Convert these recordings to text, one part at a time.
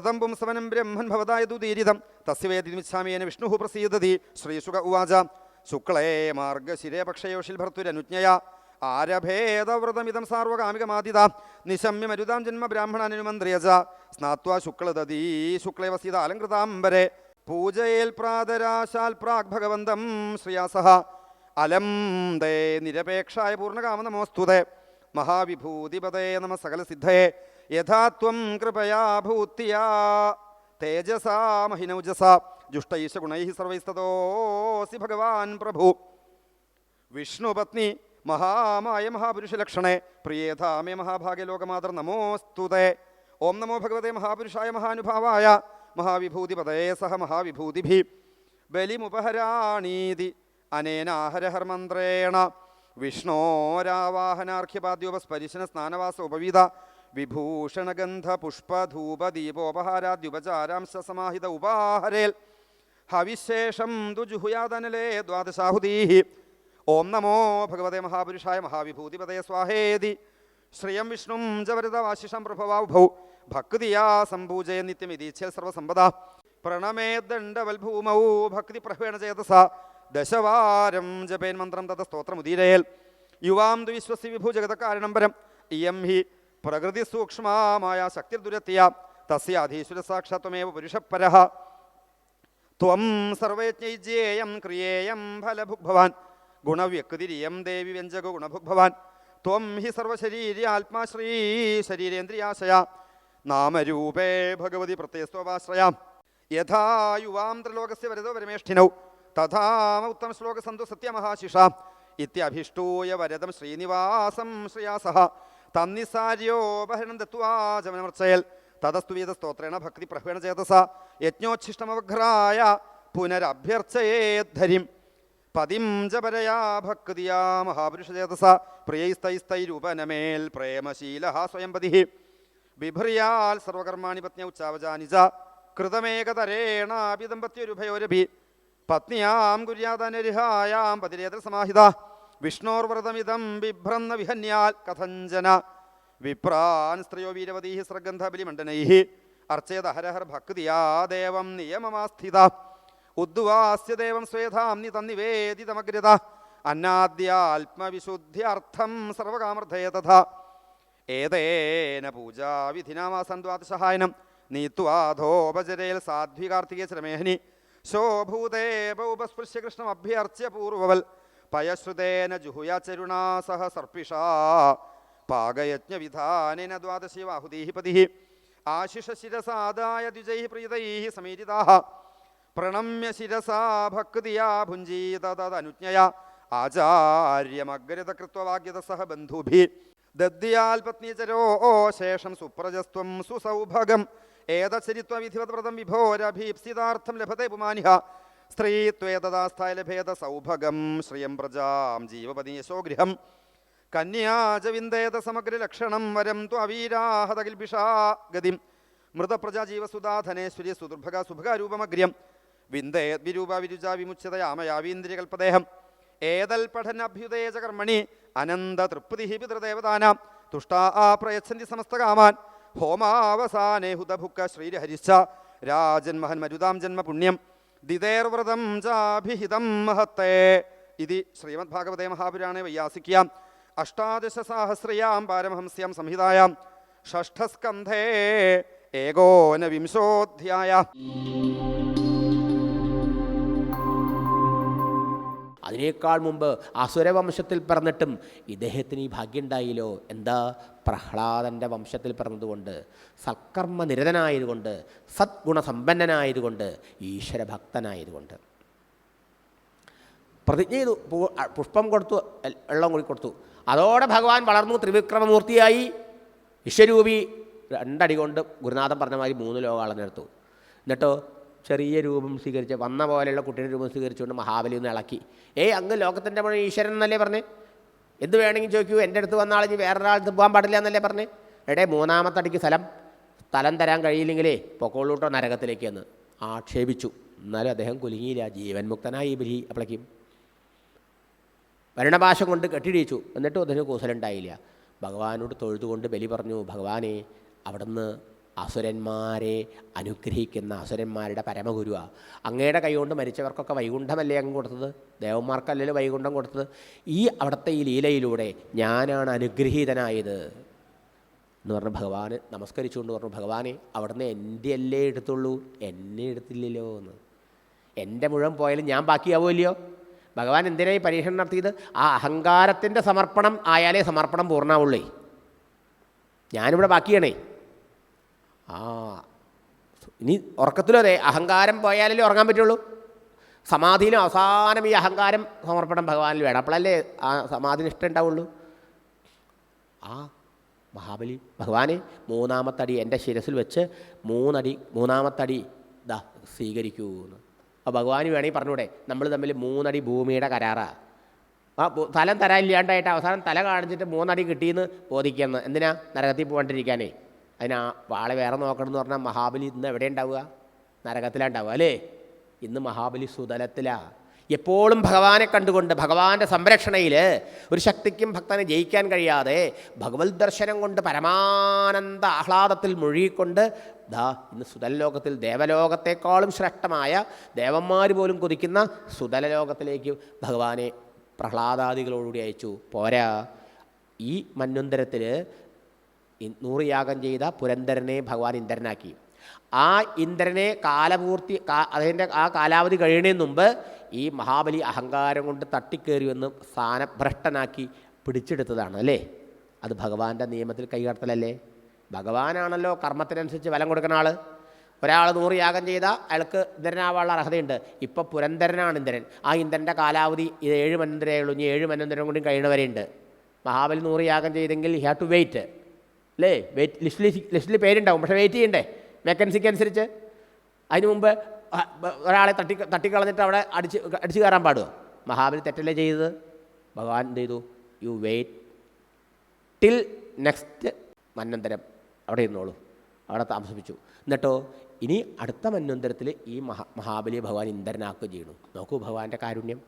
വ്രതം പുംസവനം ബ്രഹ്മൻ ഭവതായതു ദീരിതം തസ്യ വേദിമിച്ഛാമേന വിഷ്ണു പ്രസീദതി ശ്രീശുക ഉവാച. ശുക്ലേ മാർഗശിരേ പക്ഷയോഷിൽ ഭർത്തുരനുജ്ഞയ. ആരഭേദവ്രതമിതം സാർവകാമികമാതിത നിശമ്യ മരുതാം ജന്മ ബ്രാഹ്മണനുമന്ത്രിയജ. സ്നാത്വാ ശുക്ലദീ ശുക്ലേ വസീത അലങ്കൃതാംബരെ പൂജയേൽ പ്രാതരാശാൽ പ്രാഗ് ഭഗവന്തം ശ്രിയാസഹ. അലം ദേ നിരപേക്ഷായ പൂർണകാമനമോസ്തുതേ മഹാവിഭൂതിപതേ നമ സകല സിദ്ധയെ യഥാത്വം കൃപയാ ഭൂത്തിയാ തേജസാ മഹിനൗജസ. ജുഷ്ടൈശ ഗുണൈ സർവൈസ്തോസി ഭഗവാൻ പ്രഭു. വിഷ്ണുപത്നി മഹാമായ മഹാപുരുഷലക്ഷണേ. പ്രിയേധാമേ മഹാഭാഗ്യ ലോകമാതർ നമോസ്തുതേ ഓം നമോ ഭഗവതേ മഹാപുരുഷായ മഹാനുഭാവായ. മഹാവിഭൂതിപതേ സഹ മഹാവിഭൂതിഭി. ബലിമുപഹരാണീതി. അനേനാഹരഹർമന്ത്രേണ വിഷ്ണോരാവാഹനാർഘ്യപാദ്യോപസ്പരിശന സ്നാനവാസ ഉപവീത. വിഭൂഷണഗന്ധ പുഷ്പധൂപ ദീപോപഹാരാദ്യുപചാരാംശ സമാഹിത ഉപാഹരേൽ ഹവിശേഷം ദുജുഹുയാതനലേ ദ്വാദശാഹുദീഹി ഓം നമോ ഭഗവതേ മഹാപുരുഷായ മഹാവിഭൂതിപതയ സ്വാഹേതി. ശ്രിയം വിഷ്ണും ജവരതവാശിഷം പ്രഭവാഭൗ ഭക്തിയാ സംപൂജയ നിത്യമിതീച്ഛ സർവസമ്പദ. പ്രണമേ ദണ്ഡവൽഭൂമൗ ഭക്തി പ്രഹേണ ചേതസ. ദശവാരം ജപേൻ മന്ത്രം തത സ്തോത്രമുദീരയേൽ. യുവാം ദ്വിശ്വസി വിഭു ജഗതകാരണം പരം ഇയം ഹി പ്രകൃതി സൂക്ഷ്മമായ ശക്തിർദുരത്തിയ തസ്യ അധീശ്വര സാക്ഷാത്വമേവ പുരുഷപരഃ ത്വം സർവയജ്ഞേയം ക്രിയേയം ഫലഭുഗ്ഭവാൻ. ഗുണവ്യക്തിരിയം ദേവി വ്യഞ്ജക ഗുണഭുഗ്ഭവാൻ. ത്വം ഹി സർവശരീരി ആത്മാശ്രീ ശരീരേന്ദ്രിയാശയ. നാമരൂപേ ഭഗവതി പ്രത്യസ്തോപാശ്രയാം യഥാ യുവാം ത്രിലോകസ്യ വരതോ പരമേഷ്ഠിനൗ. തഥാ ഉത്തമ ശ്ലോക സന്തു സത്യമഹാശിഷ. ഇത്യഭിഷ്ടൂയ വരതം ശ്രീനിവാസം ശ്രിയാസഹ. തന്നിസാര്യോപഹരണം ദത്വാ ജമനമർച്ചയൽ. തതസ്തു വേദസ്തോത്രേണ ഭക്തി പ്രഹേണ ചേതസ യജ്ഞോച്ഛിഷ്ടമവഘ്രായ പുനരഭ്യർച്ചയേദ്ധരിം പതിം ജപരയാ ഭക്തിയാ മഹാപുരുഷചേതസ പ്രിയൈസ്തൈസ്തൈരൂപനമേൽ പ്രേമശീല സ്വയംപതി ബിഭ്രിയാൽ സർവകർമാണി പത്നി ഉച്ചാവജാനിജ കൃതമേകതരേണാപി ദമ്പത്യോരുഭയോരഭി പത്നിയാം കുര്യാതനരിഹായാം പതിരേതര സമാഹിത വിഷ്ണോർവ്രതമിതം ബിഭ്രന്ന വിഹന്യാൽ കഥഞ്ചന വിപ്രാൻ സ്ത്രീയോ വീരവതീ സ്രഗന്ധബലിമണ്ഡനൈ അർച്ചേത ഹരഹർ ഭക്തിയാ ദേവം നിയമമാസ്ഥിത. ഉദ്വാസ്യ ദേവം സ്വേധാംനി തന്നിവേദിതമഗ്രത. അന്നാദ്യാത്മവിശുദ്ധ്യർത്ഥം സർവകാമർദ്ധയ തഥാ ഏതേന പൂജാവിധിനാമാസം ദ്വാദശഹായനം. നീത്വാധോപചരേൽ സാധ്വികാർത്തികേ ശ്രമേഹനി ശോഭൂതേപൗപസ്പൃശ്യ കൃഷ്ണം അഭ്യർച്ച്യ പൂർവവൽ. പയശ്രുതേന ജുഹുയാചരുണാ സഹ സർപ്പിഷാ. പാകയജ്ഞവിധാനേന ദ്വാദശിവാഹുതീ പതി ആശിഷശിരസാദായ ദ്വിജൈ പ്രീതൈ സമീരിതാ പ്രണമ്യ ശിരസാ ഭക്തിയാ ഭുഞ്ജീതദനുജ്ഞയ ആചാര്യമഗ്രത കൃത്വവാഗ്യത സഹ ബന്ധുഭി. പത്നീചരോ ശേഷം സുപ്രജസ്ത്വം സുസൗഭഗം. ഏതചരിത്വവിധിവത് വ്രതം വിഭോരഭീപ്സിതാർത്ഥം ലഭത്തെ പുമാനിഹ സ്ത്രീത്വേതദാസ്ഥായ ലഭേത സൗഭഗം ശ്രിയം പ്രജാം ജീവപതി യശോഗൃഹം കന്യാചവിന്ദേത സമഗ്രലക്ഷണം വരം ത്വവീരാഹതകിൽപിഷാ ഗതിം. മൃതപ്രജാ ജീവസുധാധനേശ്വര്യ സുദുർഭഗ സുഭഗാരൂപമഗ്ര്യം വിന്ദേത് വിരൂപ വിരുജ വിമുച്യതയാമയാവീന്ദ്രിയകൽപ്പദേഹം ഏതൽ പഠനഭ്യുതേജ കർമ്മണി അനന്ത തൃപ്തി പിതൃദേവതാനാം. തുഷ്ടാ ആ പ്രയച്ഛന്തി സമസ്തകാമാൻ ഹോമാവസാനേ ഹുതഭുക്ക ശ്രീരഹരിശ്ച. രാജന്മഹൻ മരുതാം ജന്മ പുണ്യം. ദിതേർവ്രതം ചാഭിഹിതം മഹത്തേ ഇതി ശ്രീമദ്ഭാഗവതേ മഹാപുരാണേ വയ്യാസിക്യാം അഷ്ടാദശസാഹസ്രയാം പാരമഹംസ്യാം സംഹിതായാം. ഷഷ്ഠസ്കന്ധേ ഏകോനവിംശോധ്യായ. അതിനേക്കാൾ മുമ്പ് അസുരവംശത്തിൽ പറഞ്ഞിട്ടും ഇദ്ദേഹത്തിന് ഈ ഭാഗ്യം ഉണ്ടായില്ലോ? എന്താ? പ്രഹ്ലാദന്റെ വംശത്തിൽ പിറന്നതുകൊണ്ട് സത്കർമ്മ നിരതനായതുകൊണ്ട് സദ്ഗുണസമ്പന്നനായതുകൊണ്ട് ഈശ്വരഭക്തനായതുകൊണ്ട്. പ്രതിജ്ഞ ചെയ്തു പുഷ്പം കൊടുത്തു വെള്ളം കൂടി കൊടുത്തു. അതോടെ ഭഗവാൻ വളർന്നു ത്രിവിക്രമമൂർത്തിയായി. വിശ്വരൂപി രണ്ടടി കൊണ്ട് ഗുരുനാഥൻ പറഞ്ഞ മാതിരി മൂന്ന് ലോകാളെന്നെടുത്തു എന്നിട്ടോ ചെറിയ രൂപം സ്വീകരിച്ച് വന്ന പോലെയുള്ള കുട്ടിയുടെ രൂപം സ്വീകരിച്ചുകൊണ്ട് മഹാബലി ഒന്ന് ഇളക്കി. ഏയ് അങ്ങ് ലോകത്തിന്റെ മുഴുവൻ ഈശ്വരൻ എന്നല്ലേ പറഞ്ഞേ? എന്ത് വേണമെങ്കിൽ ചോദിക്കൂ എന്റെ അടുത്ത് വന്ന ആളിഞ്ഞ് വേറൊരാൾക്ക് പോകാൻ പാടില്ല എന്നല്ലേ പറഞ്ഞ്? എടേ മൂന്നാമത്തെ അടിക്ക് സ്ഥലം. സ്ഥലം തരാൻ കഴിയില്ലെങ്കിലേ പൊക്കോളൂട്ടോ നരകത്തിലേക്ക് എന്ന്. ആക്ഷേപിച്ചു. എന്നാലും അദ്ദേഹം കുലുങ്ങിയില്ല. ജീവൻ മുക്തനായി ബലി അപ്പളക്കും. ഭരണഭാഷ കൊണ്ട് കെട്ടിടിച്ചു എന്നിട്ടും അതിന് കൂസലുണ്ടായില്ല. ഭഗവാനോട് തൊഴുതുകൊണ്ട് ബലി പറഞ്ഞു ഭഗവാനെ അവിടുന്ന് അസുരന്മാരെ അനുഗ്രഹിക്കുന്ന അസുരന്മാരുടെ പരമഗുരുവാണ് അങ്ങയുടെ കൈകൊണ്ട് മരിച്ചവർക്കൊക്കെ വൈകുണ്ഠമല്ലേ അങ്ങ് കൊടുത്തത്? ദേവന്മാർക്കല്ലല്ലോ വൈകുണ്ഠം കൊടുത്തത്. ഈ അവിടുത്തെ ഈ ലീലയിലൂടെ ഞാനാണ് അനുഗ്രഹീതനായത് എന്ന് പറഞ്ഞു ഭഗവാന് നമസ്കരിച്ചുകൊണ്ട് പറഞ്ഞു ഭഗവാനെ അവിടുന്ന് എന്റെ അല്ലേ എടുത്തുള്ളൂ? എന്നെ എടുത്തില്ലല്ലോ എന്ന്. എന്റെ മുഴുവൻ പോയാലും ഞാൻ ബാക്കിയാവുമല്ലയോ? ഭഗവാൻ എന്തിനായി പരീക്ഷണം നടത്തിയത്? ആ അഹങ്കാരത്തിന്റെ സമർപ്പണം ആയാലേ സമർപ്പണം പൂർണമാവുള്ളേ ഞാനിവിടെ ബാക്കിയാണേ. ആ. ഇനി ഉറക്കത്തിലും അതെ അഹങ്കാരം പോയാലല്ലേ ഉറങ്ങാൻ പറ്റുള്ളൂ. സമാധിയിലും അവസാനം ഈ അഹങ്കാരം സമർപ്പണം ഭഗവാനിൽ വേണം. അപ്പോഴല്ലേ ആ സമാധി ഇഷ്ടം ഉണ്ടാവുള്ളൂ. ആ മഹാബലി ഭഗവാനെ മൂന്നാമത്തടി എന്റെ ശിരസിൽ വെച്ച് മൂന്നടി മൂന്നാമത്തടി ദാ സ്വീകരിക്കൂ എന്ന് അപ്പോൾ ഭഗവാന് വേണമെങ്കിൽ പറഞ്ഞൂടെ നമ്മൾ തമ്മിൽ മൂന്നടി ഭൂമിയുടെ കരാറാണ് ആ തലം തരാൻ ഇല്ലാണ്ടായിട്ട് അവസാനം തല കാണിച്ചിട്ട് മൂന്നടി കിട്ടിയെന്ന് ബോധിക്കുന്നത് എന്തിനാ? നരകത്തിൽ പോകാണ്ടിരിക്കാനേ. അതിനാ വാളെ വേറെ നോക്കണം എന്ന് പറഞ്ഞാൽ മഹാബലി ഇന്ന് എവിടെ ഉണ്ടാവുക നരകത്തിലാണ് അല്ലേ? ഇന്ന് മഹാബലി സുതലത്തിലാ. എപ്പോഴും ഭഗവാനെ കണ്ടുകൊണ്ട് ഭഗവാന്റെ സംരക്ഷണയിൽ ഒരു ശക്തിക്കും ഭക്തനെ ജയിക്കാൻ കഴിയാതെ ഭഗവത് ദർശനം കൊണ്ട് പരമാനന്ദ ആഹ്ലാദത്തിൽ മുഴുകിക്കൊണ്ട് ദാ ഇന്ന് സുതലലോകത്തിൽ ദേവലോകത്തെക്കാളും ശ്രേഷ്ഠമായ ദേവന്മാർ പോലും കൊതിക്കുന്ന സുതലലോകത്തിലേക്ക് ഭഗവാനെ പ്രഹ്ലാദാദികളോടുകൂടി അയച്ചു. പോരാ ഈ മന്വന്തരത്തിൽ നൂറ് യാഗം ചെയ്ത പുരന്തരനെ ഭഗവാൻ ഇന്ദ്രനാക്കി. ആ ഇന്ദ്രനെ കാലപൂർത്തി അതിന്റെ ആ കാലാവധി കഴിയുന്നതിന് മുമ്പ് ഈ മഹാബലി അഹങ്കാരം കൊണ്ട് തട്ടിക്കേറി വന്ന് സ്ഥാനഭ്രഷ്ടനാക്കി പിടിച്ചെടുത്തതാണ് അല്ലേ? അത് ഭഗവാന്റെ നിയമത്തിൽ കൈകടത്തലല്ലേ? ഭഗവാനാണല്ലോ കർമ്മത്തിനനുസരിച്ച് ബലം കൊടുക്കുന്ന ആൾ ഒരാൾ നൂറ് യാഗം ചെയ്താൽ അയാൾക്ക് ഇന്ദ്രനാവാനുള്ള അർഹതയുണ്ട്. ഇപ്പോൾ പുരന്തരനാണ് ഇന്ദ്രൻ. ആ ഇന്ദ്രന്റെ കാലാവധി ഇത് ഏഴ് മനന്തരേ ഉള്ളൂ. ഇനി ഏഴ് മനന്തരം കൂടി കഴിയണവരെയുണ്ട് മഹാബലി നൂറ് യാഗം ചെയ്തെങ്കിൽ ഹാവ് ടു വെയിറ്റ് അല്ലേ വെയിറ്റ് ലിസ്റ്റിൽ ലിസ്റ്റിൽ പേരുണ്ടാവും. പക്ഷേ വെയിറ്റ് ചെയ്യണ്ടേ? വേക്കൻസിക്ക് അനുസരിച്ച്. അതിന് മുമ്പ് ഒരാളെ തട്ടി തട്ടിക്കളഞ്ഞിട്ട് അവിടെ അടിച്ച് അടിച്ച് കയറാൻ പാടുമോ മഹാബലി തെറ്റല്ലേ ചെയ്തത്? ഭഗവാൻ എന്ത് ചെയ്തു? യു വെയിറ്റ് ടിൽ നെക്സ്റ്റ് മന്നന്തരം അവിടെ ഇരുന്നോളൂ. അവിടെ താമസിപ്പിച്ചു. എന്നിട്ടോ ഇനി അടുത്ത മന്നന്തരത്തിൽ ഈ മഹാ മഹാബലിയെ ഭഗവാൻ ഇന്ദ്രനാക്കുകയും ചെയ്യണു. നോക്കൂ ഭഗവാന്റെ കാരുണ്യം.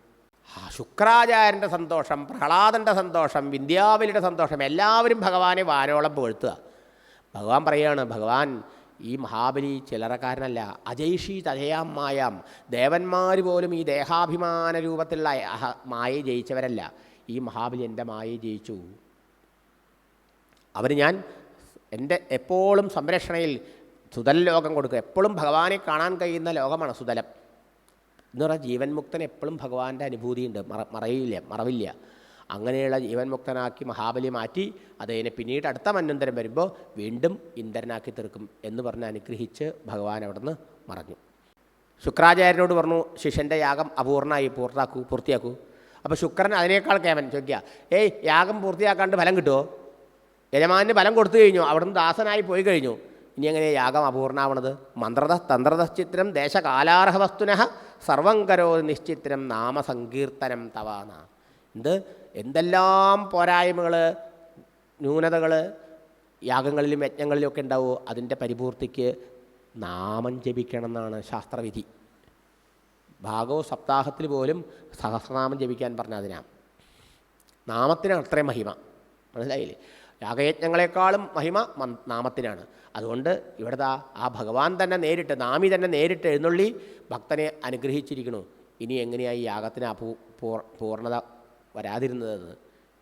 ശുക്രാചാര്യന്റെ സന്തോഷം പ്രഹ്ലാദന്റെ സന്തോഷം വിന്ധ്യാവലിയുടെ സന്തോഷം എല്ലാവരും ഭഗവാനെ വാനോളം പുകഴ്ത്തുക. ഭഗവാൻ പറയുകയാണ് ഭഗവാൻ ഈ മഹാബലി ചിലറക്കാരനല്ല അജയ്ഷി തഥയാം മായാം. ദേവന്മാർ പോലും ഈ ദേഹാഭിമാന രൂപത്തിലുള്ള മായയെ ജയിച്ചവരല്ല. ഈ മഹാബലി എന്റെ മായയെ ജയിച്ചു. അവർ ഞാൻ എന്റെ എപ്പോഴും സംരക്ഷണയിൽ സുതൽ ലോകം കൊടുക്കുക എപ്പോഴും ഭഗവാനെ കാണാൻ കഴിയുന്ന ലോകമാണ് സുതലം. എന്ന് പറഞ്ഞാൽ ജീവൻ മുക്തൻ എപ്പോഴും ഭഗവാന്റെ അനുഭൂതിയുണ്ട്. മറ മറയില്ല മറവില്ല. അങ്ങനെയുള്ള ജീവൻ മുക്തനാക്കി മഹാബലി മാറ്റി അതിനെ പിന്നീട് അടുത്ത മന്വന്തരം വരുമ്പോൾ വീണ്ടും ഇന്ദ്രനാക്കി തീർക്കും എന്ന് പറഞ്ഞ് അനുഗ്രഹിച്ച് ഭഗവാൻ അവിടുന്ന് മറഞ്ഞു. ശുക്രാചാര്യനോട് പറഞ്ഞു ശിഷ്യന്റെ യാഗം അപൂർണമായി പൂർത്താക്കൂ പൂർത്തിയാക്കൂ. അപ്പോൾ ശുക്രൻ അതിനേക്കാൾ കേമൻ ചോദിക്കുക ഏയ് യാഗം പൂർത്തിയാക്കാണ്ട് ഫലം കിട്ടുമോ യജമാന് ഫലം കൊടുത്തു കഴിഞ്ഞു അവിടുന്ന് ദാസനായി പോയി കഴിഞ്ഞു. ഇനി എങ്ങനെ യാഗം അപൂർണാവണത് മന്ത്രത തന്ത്രത ചിത്രം ദേശകാലാർഹ വസ്തുന സർവം കരോ നിശ്ചിത്രം നാമസങ്കീർത്തനം തവാന എന്ത്? എന്തെല്ലാം പോരായ്മകൾ ന്യൂനതകൾ യാഗങ്ങളിലും യജ്ഞങ്ങളിലും ഒക്കെ ഉണ്ടാവുമോ അതിന്റെ പരിപൂർത്തിക്ക് നാമം ജപിക്കണം എന്നാണ് ശാസ്ത്രവിധി. ഭാഗവ സപ്താഹത്തിൽ പോലും സഹസ്രനാമം ജപിക്കാൻ പറഞ്ഞ അതിനാ നാമത്തിനാണ് അത്രയും മഹിമ. മനസ്സിലായില്ലേ? യാഗയജ്ഞങ്ങളെക്കാളും മഹിമ നാമത്തിനാണ്. അതുകൊണ്ട് ഇവിടുത്തെ ആ- ഭഗവാൻ തന്നെ നേരിട്ട് നാമി തന്നെ നേരിട്ട് എഴുന്നള്ളി ഭക്തനെ അനുഗ്രഹിച്ചിരിക്കുന്നു ഇനി എങ്ങനെയായി യാഗത്തിന് അപൂ പൂർ- പൂർണത വരാതിരുന്നതെന്ന്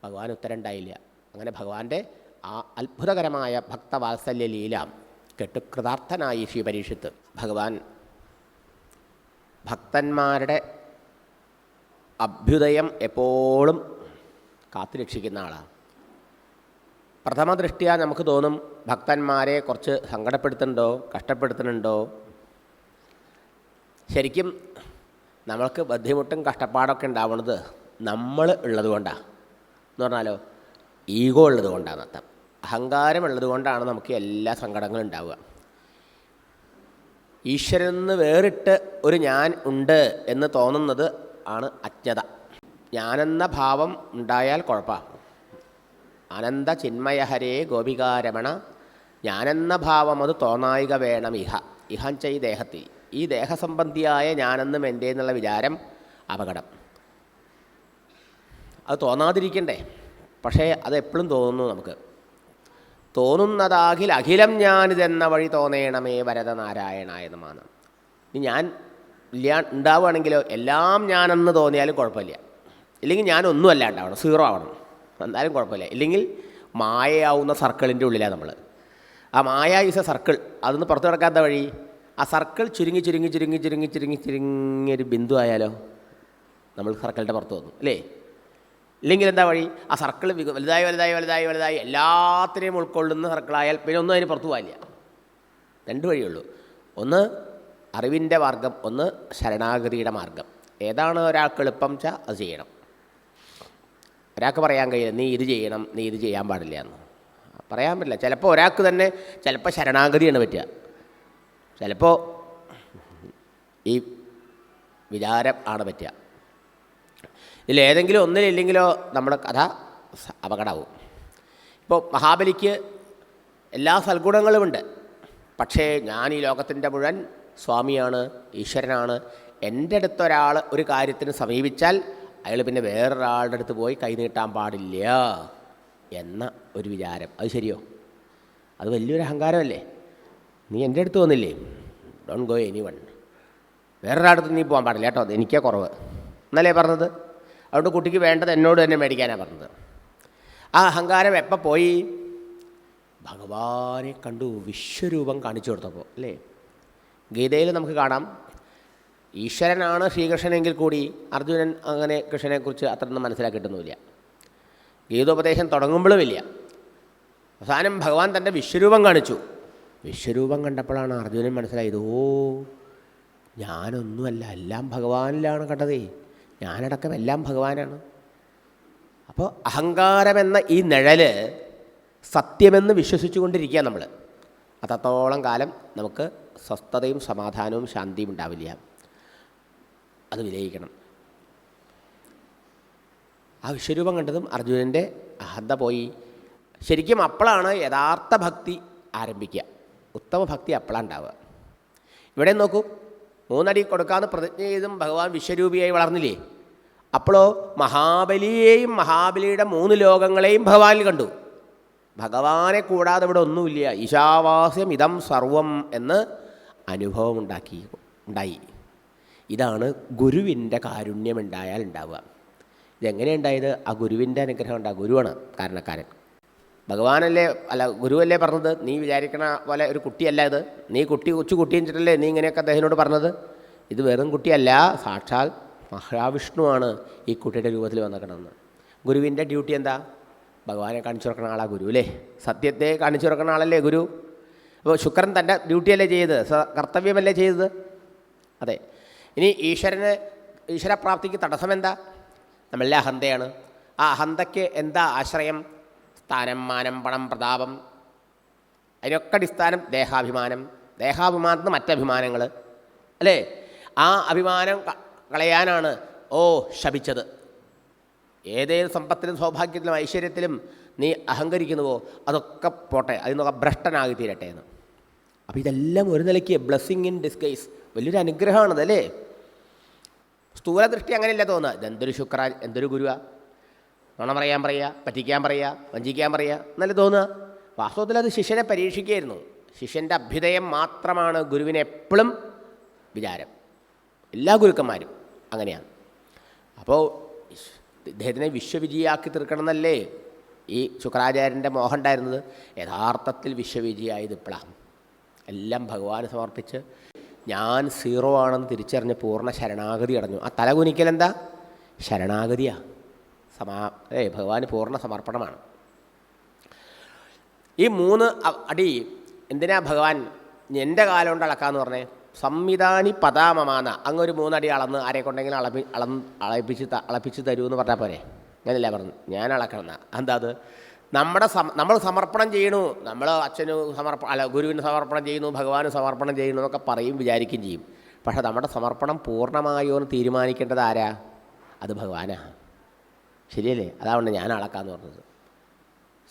ഭഗവാൻ ഉത്തരണ്ടായില്ല. അങ്ങനെ ഭഗവാന്റെ ആ അത്ഭുതകരമായ ഭക്തവാത്സല്യ ലീല കേട്ട് കൃതാർത്ഥനായി ശ്രീ പരീക്ഷിത്ത് ഭഗവാൻ ഭക്തന്മാരുടെ അഭ്യുദയം എപ്പോഴും കാത്തുരക്ഷിക്കുന്ന ആളാണ്. പ്രഥമ ദൃഷ്ടിയാ നമുക്ക് തോന്നും ഭക്തന്മാരെ കുറച്ച് സങ്കടപ്പെടുത്തുന്നുണ്ടോ കഷ്ടപ്പെടുത്തുന്നുണ്ടോ? ശരിക്കും നമ്മൾക്ക് ബുദ്ധിമുട്ടും കഷ്ടപ്പാടൊക്കെ ഉണ്ടാവുന്നത് നമ്മൾ ഉള്ളതുകൊണ്ടാണ് എന്ന് പറഞ്ഞാലോ ഈഗോ ഉള്ളത് കൊണ്ടാണ് അർത്ഥം. അഹങ്കാരം ഉള്ളത് കൊണ്ടാണ് നമുക്ക് എല്ലാ സങ്കടങ്ങളും ഉണ്ടാവുക. ഈശ്വരൻ നിന്ന് വേറിട്ട് ഒരു ഞാൻ ഉണ്ട് എന്ന് തോന്നുന്നത് ആണ് അജ്ഞത. ഞാനെന്ന ഭാവം ഉണ്ടായാൽ കുഴപ്പമാണ് അനന്ത ചിന്മയഹരേ ഗോപികാരമണ. ഞാനെന്ന ഭാവം അത് തോന്നായിക വേണം ഇഹ. ഇഹം ചെയ് ദേഹത്തിൽ ഈ ദേഹസംബന്ധിയായ ഞാനെന്നും എന്റെ എന്നുള്ള വിചാരം അപകടം. അത് തോന്നാതിരിക്കണ്ടേ. പക്ഷേ അത് എപ്പോഴും തോന്നുന്നു നമുക്ക്. തോന്നുന്നതാകിൽ അഖിലം ഞാനിതെന്ന വഴി തോന്നേണമേ വരതനാരായണ എന്നുമാണ്. ഇനി ഞാൻ ഇല്ലാ ഉണ്ടാവുകയാണെങ്കിലോ എല്ലാം ഞാനെന്ന് തോന്നിയാലും കുഴപ്പമില്ല. ഇല്ലെങ്കിൽ ഞാനൊന്നുമല്ല ഉണ്ടാവണം സീറോ ആവണം. എന്നാലും കുഴപ്പമില്ല. ഇല്ലെങ്കിൽ മായയാവുന്ന സർക്കിളിന്റെ ഉള്ളിലാണ് നമ്മൾ ആ മായ ഈസ് എ സർക്കിൾ അതൊന്ന് പുറത്തു കിടക്കാത്ത വഴി? ആ സർക്കിൾ ചുരുങ്ങി ചുരുങ്ങി ചുരുങ്ങി ചുരുങ്ങി ചുരുങ്ങി ചുരുങ്ങിയൊരു ബിന്ദു ആയാലോ നമ്മൾ സർക്കിളിന്റെ പുറത്ത് വന്നു അല്ലേ? ഇല്ലെങ്കിൽ എന്താ വഴി? ആ സർക്കിൾ വലുതായി വലുതായി വലുതായി വലുതായി എല്ലാത്തിനെയും ഉൾക്കൊള്ളുന്ന സർക്കിളായാൽ പിന്നെ ഒന്നും അതിന് പുറത്ത് പോകില്ല രണ്ട് വഴിയുള്ളൂ ഒന്ന് അറിവിന്റെ മാർഗം ഒന്ന് ശരണാഗതിയുടെ മാർഗം. ഏതാണ് ഒരാൾക്ക് എളുപ്പം വെച്ചാൽ അത് ചെയ്യണം. ഒരാൾക്ക് പറയാൻ കഴിയില്ല നീ ഇത് ചെയ്യണം നീ ഇത് ചെയ്യാൻ പാടില്ല എന്ന്. പറയാൻ പറ്റില്ല. ചിലപ്പോൾ ഒരാൾക്ക് തന്നെ ചിലപ്പോൾ ശരണാഗതിയാണ് പറ്റുക. ചിലപ്പോൾ ഈ വിചാരം ആണ് പറ്റുക. ഇതിലേതെങ്കിലും ഒന്നിലില്ലെങ്കിലോ നമ്മുടെ കഥ അപകടമാവും. ഇപ്പോൾ മഹാബലിക്ക് എല്ലാ സൽഗുണങ്ങളുമുണ്ട് പക്ഷേ ഞാൻ ഈ ലോകത്തിന്റെ മുഴുവൻ സ്വാമിയാണ് ഈശ്വരനാണ്. എന്റെ അടുത്തൊരാൾ ഒരു കാര്യത്തിന് സമീപിച്ചാൽ അയാൾ പിന്നെ വേറൊരാളുടെ അടുത്ത് പോയി കൈ നീട്ടാൻ പാടില്ല എന്ന ഒരു വിചാരം. അത് ശരിയോ? അത് വലിയൊരു അഹങ്കാരമല്ലേ? നീ എന്റെ അടുത്ത് വന്നില്ലേ? ഡോൺ ഗോ എനി വൺ വേറൊരാടത്ത് നീ പോകാൻ പാടില്ല കേട്ടോ. എനിക്കാ കുറവ്. എന്നല്ലേ പറഞ്ഞത്? അതുകൊണ്ട് കുട്ടിക്ക് വേണ്ടത് എന്നോട് തന്നെ മേടിക്കാനാണ് പറഞ്ഞത്. ആ അഹങ്കാരം എപ്പോൾ പോയി? ഭഗവാനെ കണ്ടു വിശ്വരൂപം കാണിച്ചു കൊടുത്തപ്പോൾ അല്ലേ? ഗീതയിൽ നമുക്ക് കാണാം. ഈശ്വരനാണ് ശ്രീകൃഷ്ണനെങ്കിൽ കൂടി അർജുനൻ അങ്ങനെ കൃഷ്ണനെക്കുറിച്ച് അത്രയൊന്നും മനസ്സിലാക്കിയിട്ടൊന്നുമില്ല. ഗീതോപദേശം തുടങ്ങുമ്പോഴും ഇല്ല അവസാനം ഭഗവാൻ തന്റെ വിശ്വരൂപം കാണിച്ചു. വിശ്വരൂപം കണ്ടപ്പോഴാണ് അർജുനൻ മനസ്സിലായത് ഓ ഞാനൊന്നുമല്ല എല്ലാം ഭഗവാനിലാണ് കണ്ടതേ. ഞാനടക്കം എല്ലാം ഭഗവാനാണ്. അപ്പോൾ അഹങ്കാരമെന്ന ഈ നിഴൽ സത്യമെന്ന് വിശ്വസിച്ചുകൊണ്ടിരിക്കുക നമ്മൾ. അതത്തോളം കാലം നമുക്ക് സ്വസ്ഥതയും സമാധാനവും ശാന്തിയും ഉണ്ടാവില്ല. വിലയിക്കണം. ആ വിശ്വരൂപം കണ്ടതും അർജുനന്റെ അഹന്ത പോയി. ശരിക്കും അപ്പോഴാണ് യഥാർത്ഥ ഭക്തി ആരംഭിക്കുക. ഉത്തമ ഭക്തി അപ്പോഴാണ് ഉണ്ടാവുക. ഇവിടെ നോക്കൂ മൂന്നടി കൊടുക്കാമെന്ന് പ്രതിജ്ഞ ചെയ്തും ഭഗവാൻ വിശ്വരൂപിയായി വളർന്നില്ലേ? അപ്പോഴോ മഹാബലിയെയും മഹാബലിയുടെ മൂന്ന് ലോകങ്ങളെയും ഭഗവാനിൽ കണ്ടു. ഭഗവാനെ കൂടാതെ ഇവിടെ ഒന്നുമില്ല. ഈശാവാസ്യം ഇതം സർവം എന്ന് അനുഭവം ഉണ്ടാക്കി ഉണ്ടായി. ഇതാണ് ഗുരുവിന്റെ കാരുണ്യം ഉണ്ടായാൽ ഉണ്ടാവുക. ഇതെങ്ങനെ ഉണ്ടായത്? ആ ഗുരുവിന്റെ അനുഗ്രഹം ഉണ്ടാകും ഗുരുവാണ് കാരണക്കാരൻ. ഭഗവാനല്ലേ അല്ല ഗുരുവല്ലേ പറഞ്ഞത്? നീ വിചാരിക്കണ പോലെ ഒരു കുട്ടിയല്ല ഇത്. നീ കുട്ടി കൊച്ചു കുട്ടിയെന്നിട്ടല്ലേ നീ ഇങ്ങനെയൊക്കെ അദ്ദേഹത്തിനോട് പറഞ്ഞത്? ഇത് വെറും കുട്ടിയല്ല സാക്ഷാൽ മഹാവിഷ്ണുവാണ് ഈ കുട്ടിയുടെ രൂപത്തിൽ വന്നിക്കണമെന്ന് ഗുരുവിന്റെ ഡ്യൂട്ടി എന്താ? ഭഗവാനെ കാണിച്ചു കൊടുക്കുന്ന ആളാ ഗുരു അല്ലേ? സത്യത്തെ കാണിച്ചു കൊടുക്കുന്ന ആളല്ലേ ഗുരു? അപ്പോൾ ശുക്രൻ തന്റെ ഡ്യൂട്ടിയല്ലേ ചെയ്തത്? സ കർത്തവ്യമല്ലേ ചെയ്തത്? അതെ. ഇനി ഈശ്വരന് ഈശ്വരപ്രാപ്തിക്ക് തടസ്സമെന്താ നമ്മളെ അഹന്തയാണ്. ആ അഹന്തയ്ക്ക് എന്താ ആശ്രയം? സ്ഥാനം മാനം പണം പ്രതാപം. അതിനൊക്കെ അടിസ്ഥാനം ദേഹാഭിമാനം. ദേഹാഭിമാനത്തിന് മറ്റഭിമാനങ്ങൾ അല്ലേ? ആ അഭിമാനം കളയാനാണ് ഓ ശപിച്ചത്. ഏതേത് സമ്പത്തിലും സൗഭാഗ്യത്തിലും ഐശ്വര്യത്തിലും നീ അഹങ്കരിക്കുന്നുവോ അതൊക്കെ പോട്ടെ. അതിൽ നിന്നൊക്കെ ഭ്രഷ്ടനാകി തീരട്ടെ എന്ന്. അപ്പോൾ ഇതെല്ലാം ഒരു നിലയ്ക്ക് ബ്ലെസ്സിങ് ഇൻ ഡിസ്ഗൈസ് വലിയൊരു അനുഗ്രഹമാണത് അല്ലേ? സ്ഥൂല ദൃഷ്ടി അങ്ങനെയല്ല തോന്നുക. ഇതെന്തൊരു ശുക്ര എന്തൊരു ഗുരുവാ? നുണ പറയാൻ പറയുക പറ്റിക്കാൻ പറയുക വഞ്ചിക്കാൻ പറയുക എന്നല്ലേ തോന്നുക? വാസ്തവത്തിൽ അത് ശിഷ്യനെ പരീക്ഷിക്കുകയായിരുന്നു. ശിഷ്യന്റെ അഭ്യുദയം മാത്രമാണ് ഗുരുവിന് എപ്പോഴും വിചാരം. എല്ലാ ഗുരുക്കന്മാരും അങ്ങനെയാണ്. അപ്പോൾ ഇദ്ദേഹത്തിനെ വിശ്വവിജയാക്കി തീർക്കണം എന്നല്ലേ ഈ ശുക്രാചാര്യന്റെ മോഹം ഉണ്ടായിരുന്നത്? യഥാർത്ഥത്തിൽ വിശ്വവിജയായത് ഇപ്പോഴാണ് എല്ലാം ഭഗവാന് സമർപ്പിച്ച് ഞാൻ സീറോ ആണെന്ന് തിരിച്ചറിഞ്ഞ് പൂർണ ശരണാഗതി അടഞ്ഞു. ആ തലകുനിക്കൽ എന്താ ശരണാഗതിയാ. സമാ ഏ ഭഗവാന് പൂർണ സമർപ്പണമാണ്. ഈ മൂന്ന് അടി എന്തിനാ ഭഗവാൻ എന്റെ കാലം കൊണ്ട് അളക്കാന്ന് പറഞ്ഞേ? സംവിധാനി പതാമമാന അങ്ങൊരു മൂന്നടി അളന്ന് ആരെ കൊണ്ടെങ്കിലും അളപ്പി അളന്ന് അളപ്പിച്ച് അളപ്പിച്ച് തരൂ എന്ന് പറഞ്ഞാൽ പോരെ? അങ്ങനെയല്ല പറഞ്ഞു. ഞാൻ അളക്കണം എന്താ അത്? നമ്മുടെ നമ്മൾ സമർപ്പണം ചെയ്യണു. നമ്മൾ അച്ഛന് സമർപ്പ അല്ല ഗുരുവിന് സമർപ്പണം ചെയ്യുന്നു ഭഗവാന് സമർപ്പണം ചെയ്യുന്നു എന്നൊക്കെ പറയും വിചാരിക്കുകയും ചെയ്യും. പക്ഷേ നമ്മുടെ സമർപ്പണം പൂർണമായോ എന്ന് തീരുമാനിക്കേണ്ടത് ആരാ? അത് ഭഗവാനാ. ശരിയല്ലേ? അതാണ് ഞാൻ അളക്കാന്ന് പറഞ്ഞത്.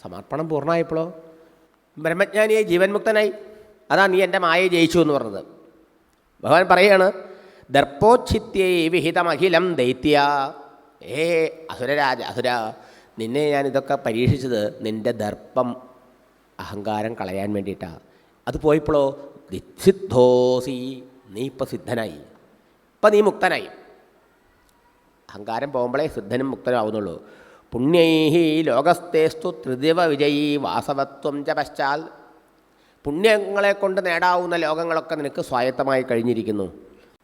സമർപ്പണം പൂർണമായപ്പോഴോ? ബ്രഹ്മജ്ഞാനിയായി ജീവൻ മുക്തനായി അതാ നീ എന്റെ മായയെ ജയിച്ചു എന്ന് പറഞ്ഞത്. ഭഗവാൻ പറയാണ് ദർപ്പോച്ഛിത്യേ വിഹിതമഖിലം ദൈത്യ. ഏ അസുരരാജ അസുര നിന്നെ ഞാൻ ഇതൊക്കെ പരീക്ഷിച്ചത് നിന്റെ ദർപ്പം അഹങ്കാരം കളയാൻ വേണ്ടിയിട്ടാണ് അത് പോയപ്പോഴോ ദിസിദ്ധോസി നീ ഇപ്പം സിദ്ധനായി. ഇപ്പം നീ മുക്തനായി. അഹങ്കാരം പോകുമ്പോഴേ സിദ്ധനും മുക്തനാവുന്നുള്ളൂ പുണ്യൈഹി ലോകസ്ഥേസ്തു ത്രിദിവ വിജയി വാസവത്വം ച പശ്ചാൽ. പുണ്യങ്ങളെ കൊണ്ട് നേടാവുന്ന ലോകങ്ങളൊക്കെ നിനക്ക് സ്വായത്തമായി കഴിഞ്ഞിരിക്കുന്നു.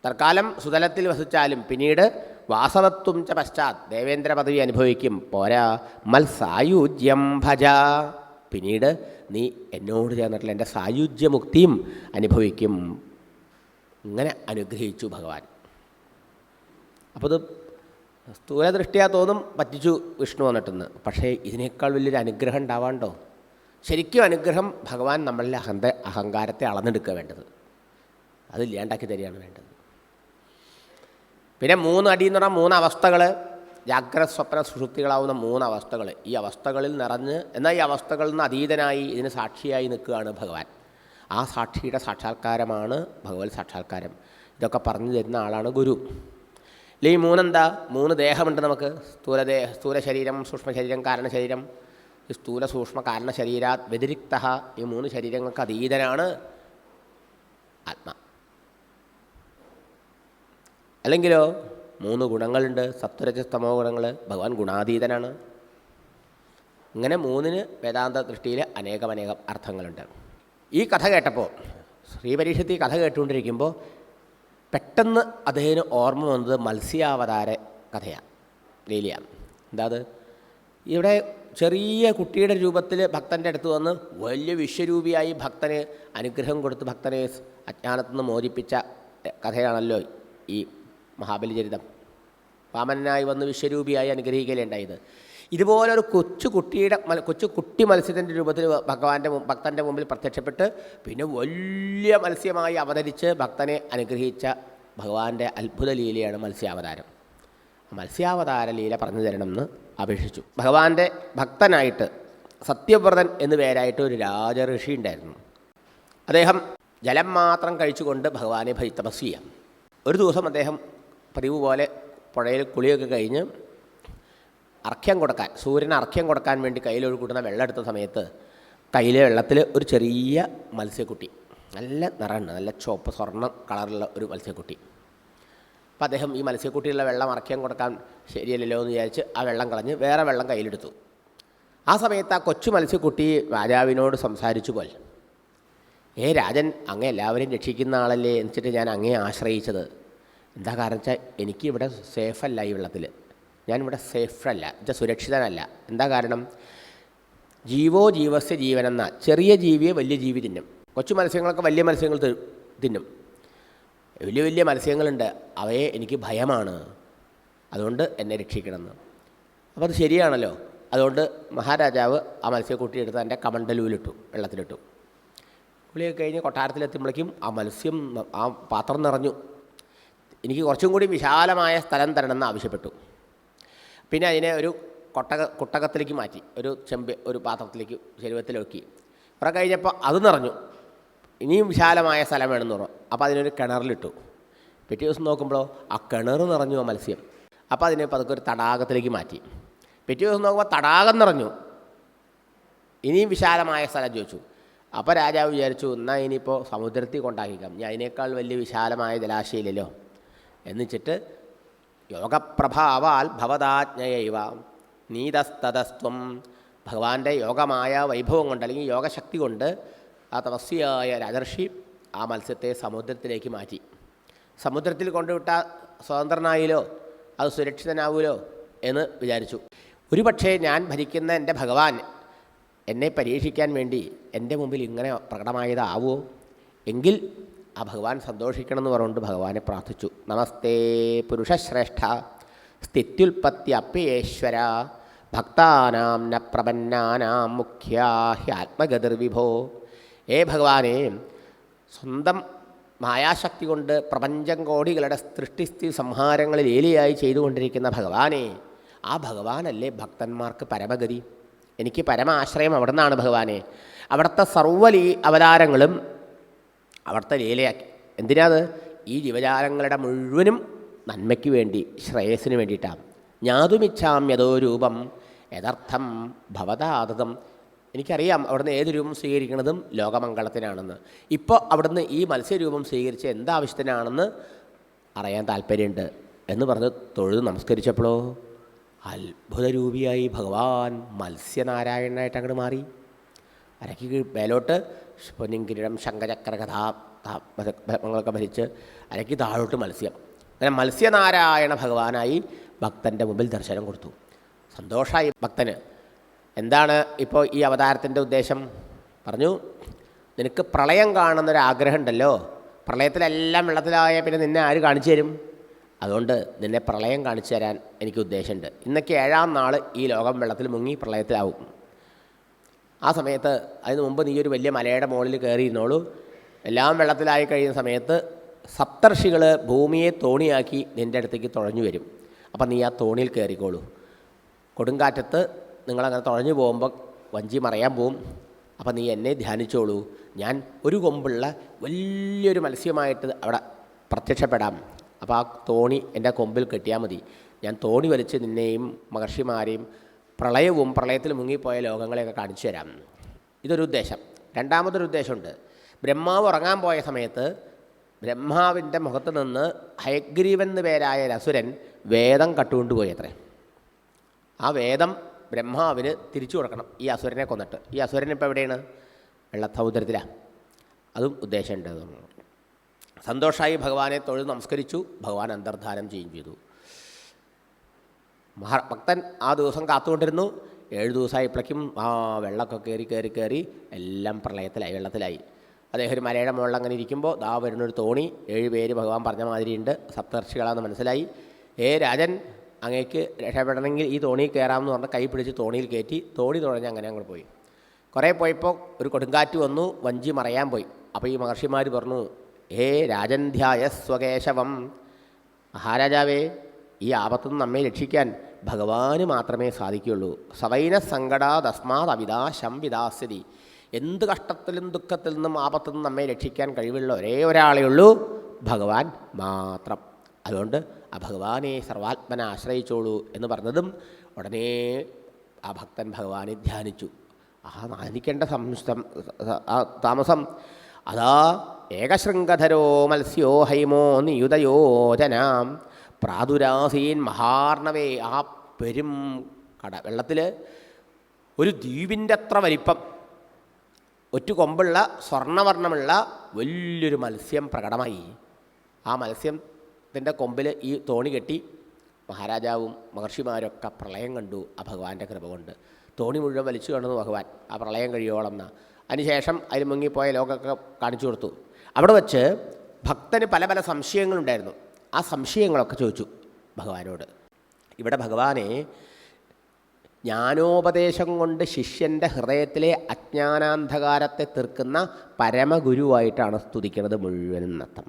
തൽക്കാലം സുതലത്തിൽ വസിച്ചാലും പിന്നീട് വാസവത്വം ച പശ്ചാത് ദേവേന്ദ്ര പദവി അനുഭവിക്കും. പോരാ. മത്സായുജ്യം ഭജ. പിന്നീട് നീ എന്നോട് ചേർന്നിട്ടുള്ള എന്റെ സായുജ്യമുക്തിയും അനുഭവിക്കും. ഇങ്ങനെ അനുഗ്രഹിച്ചു ഭഗവാൻ. അപ്പോൾ ഇത് സ്ഥൂലദൃഷ്ടിയാ തോന്നും പറ്റിച്ചു വിഷ്ണു വന്നിട്ടെന്ന്. പക്ഷേ ഇതിനേക്കാൾ വലിയൊരു അനുഗ്രഹം ഉണ്ടാവാണ്ടോ? ശരിക്കും അനുഗ്രഹം ഭഗവാൻ നമ്മളിലെ അഹന്ത അഹങ്കാരത്തെ അളന്നെടുക്കുക വേണ്ടത്. അത് ലേണ്ടാക്കി തരികയാണ് വേണ്ടത്. പിന്നെ മൂന്ന് അടി എന്ന് പറഞ്ഞാൽ മൂന്ന് അവസ്ഥകൾ ജാഗ്രത സ്വപ്ന സുഷുപ്തികളാവുന്ന മൂന്ന് അവസ്ഥകൾ ഈ അവസ്ഥകളിൽ നിറഞ്ഞ് എന്നാൽ ഈ അവസ്ഥകളിൽ നിന്ന് അതീതനായി ഇതിന് സാക്ഷിയായി നിൽക്കുകയാണ് ഭഗവാൻ. ആ സാക്ഷിയുടെ സാക്ഷാത്കാരമാണ് ഭഗവത് സാക്ഷാത്കാരം. ഇതൊക്കെ പറഞ്ഞു തരുന്ന ആളാണ് ഗുരു. അല്ലെ ഈ മൂന്നെന്താ? മൂന്ന് ദേഹമുണ്ട് നമുക്ക്. സ്ഥൂലദേ സ്ഥൂല ശരീരം സൂക്ഷ്മ ശരീരം കാരണ ശരീരം. ഈ സ്ഥൂല സൂക്ഷ്മ കാരണ ശരീരാത് വ്യതിരിക്ത ഈ മൂന്ന് ശരീരങ്ങൾക്ക് അതീതനാണ് ആത്മ. അല്ലെങ്കിലോ മൂന്ന് ഗുണങ്ങളുണ്ട് സത്വരജസ്തമോ ഗുണങ്ങൾ ഭഗവാൻ ഗുണാതീതനാണ്. ഇങ്ങനെ മൂന്നിന് വേദാന്ത ദൃഷ്ടിയിൽ അനേകമനേകം അർത്ഥങ്ങളുണ്ട്. ഈ കഥ കേട്ടപ്പോൾ ശ്രീപരീക്ഷത്ത് കഥ കേട്ടുകൊണ്ടിരിക്കുമ്പോൾ പെട്ടെന്ന് അദ്ദേഹത്തിന് ഓർമ്മ വന്നത് മത്സ്യാവതാര കഥയാണ് ലീലയാണ് എന്താ അത് ഇവിടെ ചെറിയ കുട്ടിയുടെ രൂപത്തിൽ ഭക്തന്റെ അടുത്ത് വന്ന് വലിയ വിശ്വരൂപിയായി ഭക്തന് അനുഗ്രഹം കൊടുത്ത് ഭക്തനെ അജ്ഞാനത്തുനിന്ന് മോചിപ്പിച്ച കഥയാണല്ലോ ഈ മഹാബലി ചരിതം വാമനായി വന്ന് വിശ്വരൂപിയായി അനുഗ്രഹിക്കലുണ്ടായത് ഇതുപോലെ ഒരു കൊച്ചു കുട്ടിയുടെ കൊച്ചു കുട്ടി മത്സ്യത്തിന്റെ രൂപത്തിൽ ഭഗവാന്റെ ഭക്തന്റെ മുമ്പിൽ പ്രത്യക്ഷപ്പെട്ട് പിന്നെ വലിയ മത്സ്യമായി അവതരിച്ച് ഭക്തനെ അനുഗ്രഹിച്ച ഭഗവാന്റെ അത്ഭുത ലീലയാണ് മത്സ്യാവതാരം. മത്സ്യാവതാര ലീല പറഞ്ഞു തരണം എന്ന് അപേക്ഷിച്ചു. ഭഗവാന്റെ ഭക്തനായിട്ട് സത്യവ്രതൻ എന്നു പേരായിട്ട് ഒരു രാജഋഷി ഉണ്ടായിരുന്നു. അദ്ദേഹം ജലം മാത്രം കഴിച്ചുകൊണ്ട് ഭഗവാനെ ഭയ തപസ് ചെയ്യാം ഒരു ദിവസം അദ്ദേഹം പതിവ് പോലെ പുഴയിൽ കുളിയൊക്കെ കഴിഞ്ഞ് അർഘ്യം കൊടുക്കാൻ സൂര്യന് അർഘ്യം കൊടുക്കാൻ വേണ്ടി കയ്യിൽ കൂട്ടുന്ന വെള്ളം എടുത്ത സമയത്ത് കയ്യിലെ വെള്ളത്തിൽ ഒരു ചെറിയ മത്സ്യക്കുട്ടി നല്ല നിറമുണ്ട് നല്ല ചുവപ്പ് സ്വർണ കളറുള്ള ഒരു മത്സ്യക്കുട്ടി. അപ്പോൾ അദ്ദേഹം ഈ മത്സ്യക്കുട്ടിയുള്ള വെള്ളം അറക്കാൻ കൊടുക്കാൻ ശരിയല്ലല്ലോ എന്ന് വിചാരിച്ച് ആ വെള്ളം കളഞ്ഞ് വേറെ വെള്ളം കയ്യിലെടുത്തു. ആ സമയത്ത് ആ കൊച്ചു മത്സ്യക്കുട്ടി രാജാവിനോട് സംസാരിച്ചു പോൽ ഏ രാജൻ അങ്ങേ എല്ലാവരെയും രക്ഷിക്കുന്ന ആളല്ലേ? എന്നിട്ട് ഞാൻ അങ്ങേ ആശ്രയിച്ചത്. എന്താ കാരണം വെച്ചാൽ എനിക്ക് ഇവിടെ സേഫല്ല ഈ വെള്ളത്തിൽ ഞാനിവിടെ സേഫല്ല ഇത് സുരക്ഷിതനല്ല. എന്താ കാരണം? ജീവോ ജീവസ്യ ജീവനെന്ന ചെറിയ ജീവിയെ വലിയ ജീവി തിന്നും. കൊച്ചു മത്സ്യങ്ങളൊക്കെ വലിയ മത്സ്യങ്ങൾ തിന്നും. വലിയ വലിയ മത്സ്യങ്ങളുണ്ട് അവയെ എനിക്ക് ഭയമാണ്. അതുകൊണ്ട് എന്നെ രക്ഷിക്കണമെന്ന്. അപ്പോൾ അത് ശരിയാണല്ലോ. അതുകൊണ്ട് മഹാരാജാവ് ആ മത്സ്യക്കുട്ടി എടുത്ത് എന്റെ കമണ്ടലൂലിട്ടു വെള്ളത്തിലിട്ടു. പുള്ളിയൊക്കെ കഴിഞ്ഞ് കൊട്ടാരത്തിലെത്തുമ്പോഴേക്കും ആ മത്സ്യം ആ പാത്രം നിറഞ്ഞു. എനിക്ക് കുറച്ചും കൂടി വിശാലമായ സ്ഥലം തരണമെന്ന് ആവശ്യപ്പെട്ടു. പിന്നെ അതിനെ ഒരു കൊട്ടക കുട്ടകത്തിലേക്ക് മാറ്റി ഒരു ചെമ്പ് ഒരു പാത്രത്തിലേക്ക് ശരീരത്തിലൊക്കി കുറെ കഴിഞ്ഞപ്പോൾ അത് നിറഞ്ഞു. ഇനിയും വിശാലമായ സ്ഥലം വേണമെന്ന് പറഞ്ഞു. അപ്പോൾ അതിനൊരു കിണറിലിട്ടു. പിറ്റേ ദിവസം നോക്കുമ്പോൾ ആ കിണർ നിറഞ്ഞു ആ മത്സ്യം. അപ്പോൾ അതിനെ പതുക്കെ ഒരു തടാകത്തിലേക്ക് മാറ്റി. പിറ്റേ ദിവസം നോക്കുമ്പോൾ തടാകം നിറഞ്ഞു. ഇനിയും വിശാലമായ സ്ഥലം ചോദിച്ചു. അപ്പോൾ രാജാവ് വിചാരിച്ചു എന്നാൽ ഇനിയിപ്പോൾ സമുദ്രത്തിൽ കൊണ്ടാക്കിക്കാം ഞാൻ അതിനേക്കാൾ വലിയ വിശാലമായ ജലാശയില്ലല്ലോ എന്നുവെച്ചിട്ട് യോഗപ്രഭാവാൽ ഭവതാജ്ഞയൈവ. നീതസ്തതസ്ത്വം. ഭഗവാന്റെ യോഗമായ വൈഭവം കൊണ്ട് അല്ലെങ്കിൽ യോഗശക്തി കൊണ്ട് ആ തപസ്വിയായ രാജർഷി ആ മത്സ്യത്തെ സമുദ്രത്തിലേക്ക് മാറ്റി. സമുദ്രത്തിൽ കൊണ്ടുവിട്ട സ്വതന്ത്രനായില്ലോ അത് സുരക്ഷിതനാവൂലോ എന്ന് വിചാരിച്ചു. ഒരുപക്ഷേ ഞാൻ ഭരിക്കുന്ന എന്റെ ഭഗവാൻ എന്നെ പരീക്ഷിക്കാൻ വേണ്ടി എന്റെ മുമ്പിൽ ഇങ്ങനെ പ്രകടമായതാവോ? എങ്കിൽ ആ ഭഗവാൻ സന്തോഷിക്കണമെന്ന് പറഞ്ഞുകൊണ്ട് ഭഗവാനെ പ്രാർത്ഥിച്ചു. നമസ്തേ പുരുഷശ്രേഷ്ഠ സ്ഥിത്യുൽപത്തി അപ്യേശ്വര ഭക്താനാം ന പ്രപന്നാനാം മുഖ്യാ ഹി ആത്മഗതിർവിഭോ. ഏ ഭഗവാനെ സ്വന്തം മായാശക്തി കൊണ്ട് പ്രപഞ്ചം കോടികളുടെ സൃഷ്ടിസ്ഥിതി സംഹാരങ്ങളിൽ ഏലിയായി ചെയ്തുകൊണ്ടിരിക്കുന്ന ഭഗവാനെ ആ ഭഗവാനല്ലേ ഭക്തന്മാർക്ക് പരമഗതി? എനിക്ക് പരമാശ്രയം അവിടെ നിന്നാണ് ഭഗവാനെ. അവിടുത്തെ സർവലീ അവതാരങ്ങളും അവിടുത്തെ ലീലയാക്കി. എന്തിനാത്? ഈ ജീവജാലങ്ങളുടെ മുഴുവനും നന്മയ്ക്ക് വേണ്ടി ശ്രേയസ്സിന് വേണ്ടിയിട്ടാണ്. ഞാതുമിച്ഛാം യഥോ രൂപം യഥാർത്ഥം ഭവതാതതം എനിക്കറിയാം അവിടുന്ന് ഏത് രൂപം സ്വീകരിക്കുന്നതും ലോകമംഗളത്തിനാണെന്ന്. ഇപ്പോൾ അവിടുന്ന് ഈ മത്സ്യരൂപം സ്വീകരിച്ച് എന്താവശ്യത്തിനാണെന്ന് അറിയാൻ താല്പര്യമുണ്ട് എന്ന് പറഞ്ഞ് തൊഴുത് നമസ്കരിച്ചപ്പോഴോ? അത്ഭുതരൂപിയായി ഭഗവാൻ മത്സ്യനാരായണനായിട്ട് അങ്ങോട്ട് മാറി. അരക്ക് മേലോട്ട് പൊന്നിൻ കിരീടം ശങ്കചക്ര കഥാ ഭങ്ങളൊക്കെ ഭരിച്ച് അരയ്ക്ക് താഴോട്ട് മത്സ്യം. അങ്ങനെ മത്സ്യനാരായണ ഭഗവാനായി ഭക്തന്റെ മുമ്പിൽ ദർശനം കൊടുത്തു. സന്തോഷമായി ഭക്തന്. എന്താണ് ഇപ്പോൾ ഈ അവതാരത്തിന്റെ ഉദ്ദേശം? പറഞ്ഞു നിനക്ക് പ്രളയം കാണുന്നൊരാഗ്രഹം ഉണ്ടല്ലോ പ്രളയത്തിലെല്ലാം വെള്ളത്തിലായ പിന്നെ നിന്നെ ആര് കാണിച്ചു തരും? അതുകൊണ്ട് നിന്നെ പ്രളയം കാണിച്ചു തരാൻ എനിക്ക് ഉദ്ദേശമുണ്ട്. ഇന്നൊക്കെ ഏഴാം നാൾ ഈ ലോകം വെള്ളത്തിൽ മുങ്ങി പ്രളയത്തിലാവും. ആ സമയത്ത് അതിന് മുമ്പ് നീ ഒരു വലിയ മലയുടെ മുകളിൽ കയറിയിരുന്നോളൂ. എല്ലാം വെള്ളത്തിലായി കഴിയുന്ന സമയത്ത് സപ്തർഷികൾ ഭൂമിയെ തോണിയാക്കി നിന്റെ അടുത്തേക്ക് തുഴഞ്ഞു വരും. അപ്പം നീ ആ തോണിയിൽ കയറിക്കോളൂ. കൊടുങ്കാറ്റത്ത് നിങ്ങളങ്ങനെ തുഴഞ്ഞു പോകുമ്പോൾ വഞ്ചി മറയാൻ പോവും. അപ്പം നീ എന്നെ ധ്യാനിച്ചോളൂ. ഞാൻ ഒരു കൊമ്പുള്ള വലിയൊരു മത്സ്യമായിട്ട് അവിടെ പ്രത്യക്ഷപ്പെടാം. അപ്പോൾ ആ തോണി എന്റെ കൊമ്പിൽ കെട്ടിയാൽ മതി. ഞാൻ തോണി വലിച്ച് നിന്നെയും മഹർഷിമാരെയും പ്രളയവും പ്രളയത്തിൽ മുങ്ങിപ്പോയ ലോകങ്ങളെയൊക്കെ കാണിച്ചു തരാം. ഇതൊരു ഉദ്ദേശം. രണ്ടാമതൊരു ഉദ്ദേശമുണ്ട്. ബ്രഹ്മാവ് ഉറങ്ങാൻ പോയ സമയത്ത് ബ്രഹ്മാവിന്റെ മുഖത്ത് നിന്ന് ഹയഗ്രീവെന്ന് പേരായ രസുരൻ വേദം കട്ടുകൊണ്ടുപോയി അത്രേ ആ വേദം ബ്രഹ്മാവിന് തിരിച്ചു കൊടുക്കണം ഈ അസുരനെ കൊന്നിട്ട്. ഈ അസുരൻ ഇപ്പോൾ എവിടെയാണ്? വെള്ളസമുദ്രത്തിലാണ് അതും ഉദ്ദേശമുണ്ട്. സന്തോഷമായി ഭഗവാനെ തൊഴുത് നമസ്കരിച്ചു. ഭഗവാൻ അന്തർധാനം ചെയ്യുകയും ചെയ്തു. മഹാ ഭക്തൻ ആ ദിവസം കാത്തുകൊണ്ടിരുന്നു. ഏഴ് ദിവസമായപ്പോഴേക്കും ആ വെള്ളമൊക്കെ കയറി കയറി കയറി എല്ലാം പ്രളയത്തിലായി വെള്ളത്തിലായി. അദ്ദേഹം ഒരു മലയുടെ മുകളിൽ അങ്ങനെ ഇരിക്കുമ്പോൾ ദാ വരുന്നൊരു തോണി ഏഴ് പേര് ഭഗവാൻ പറഞ്ഞ മാതിരിയുണ്ട്. സപ്തർഷികളാണെന്ന് മനസ്സിലായി. ഏ രാജൻ അങ്ങേക്ക് രക്ഷപ്പെടണമെങ്കിൽ ഈ തോണിയിൽ കയറാമെന്ന് പറഞ്ഞ് കൈ പിടിച്ച് തോണിയിൽ കയറ്റി തോണി തുഴഞ്ഞ് അങ്ങനെ അങ്ങോട്ട് പോയി. കുറേ പോയപ്പോൾ ഒരു കൊടുങ്കാറ്റ് വന്നു വഞ്ചി മറയാൻ പോയി. അപ്പോൾ ഈ മഹർഷിമാർ പറഞ്ഞു ഹേ രാജന്ധ്യായ സ്വകേശവം മഹാരാജാവേ ഈ ആപത്തു നിന്ന് നമ്മെ രക്ഷിക്കാൻ ഭഗവാന് മാത്രമേ സാധിക്കുകയുള്ളൂ. സവൈന സങ്കടാദസ്മാത് അവിതാ ശം വിദാസ്യതി. എന്ത് കഷ്ടത്തിലും ദുഃഖത്തിൽ നിന്നും ആപത്തു നിന്നും നമ്മെ രക്ഷിക്കാൻ കഴിവുള്ള ഒരേ ഒരാളേ ഉള്ളൂ ഭഗവാൻ മാത്രം. അതുകൊണ്ട് ആ ഭഗവാനെ സർവാത്മനെ ആശ്രയിച്ചോളൂ എന്ന് പറഞ്ഞതും ഉടനെ ആ ഭക്തൻ ഭഗവാനെ ധ്യാനിച്ചു. ആ നാനിക്കേണ്ട ആ താമസം. അതാ ഏകശൃംഗധരോ മത്സ്യോ ഹൈമോ നിയുതയോജനാം പ്രാതുരാസീൻ മഹാർണവേ ആ പെരും കട. വെള്ളത്തിൽ ഒരു ദ്വീപിന്റെ അത്ര വലിപ്പം ഒറ്റ കൊമ്പുള്ള സ്വർണവർണമുള്ള വലിയൊരു മത്സ്യം പ്രകടമായി. ആ മത്സ്യത്തിന്റെ കൊമ്പിൽ ഈ തോണി കെട്ടി മഹാരാജാവും മഹർഷിമാരൊക്കെ പ്രളയം കണ്ടു ആ ഭഗവാന്റെ കൃപ കൊണ്ട്. തോണി മുഴുവൻ വലിച്ചു കാണുന്നു ഭഗവാൻ ആ പ്രളയം കഴിയോളം എന്നാ അതിനുശേഷം അതിൽ മുങ്ങിപ്പോയ ലോകമൊക്കെ കാണിച്ചു കൊടുത്തു. അവിടെ വച്ച് ഭക്തന് പല പല സംശയങ്ങളുണ്ടായിരുന്നു. ആ സംശയങ്ങളൊക്കെ ചോദിച്ചു ഭഗവാനോട്. ഇവിടെ ഭഗവാനെ ജ്ഞാനോപദേശം കൊണ്ട് ശിഷ്യന്റെ ഹൃദയത്തിലെ അജ്ഞാനാന്ധകാരത്തെ തീർക്കുന്ന പരമഗുരുവായിട്ടാണ് സ്തുതിക്കുന്നത് മുഴുവനും നത്തം.